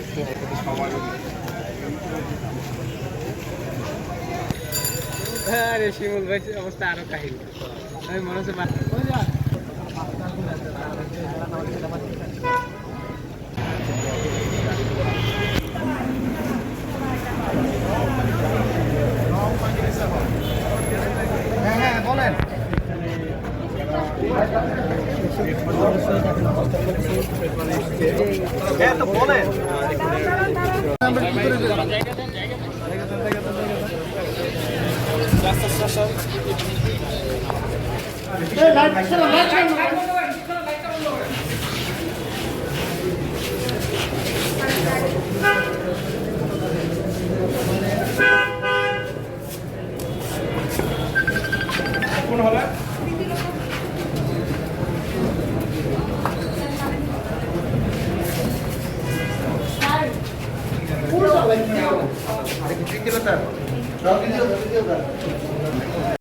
একটু একটু সময় অবস্থা আরও কাহিনী। আমি মনে হচ্ছে হ্যাঁ তো পুরো সবাই